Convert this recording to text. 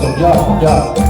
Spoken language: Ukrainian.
สุดยอดสุดยอด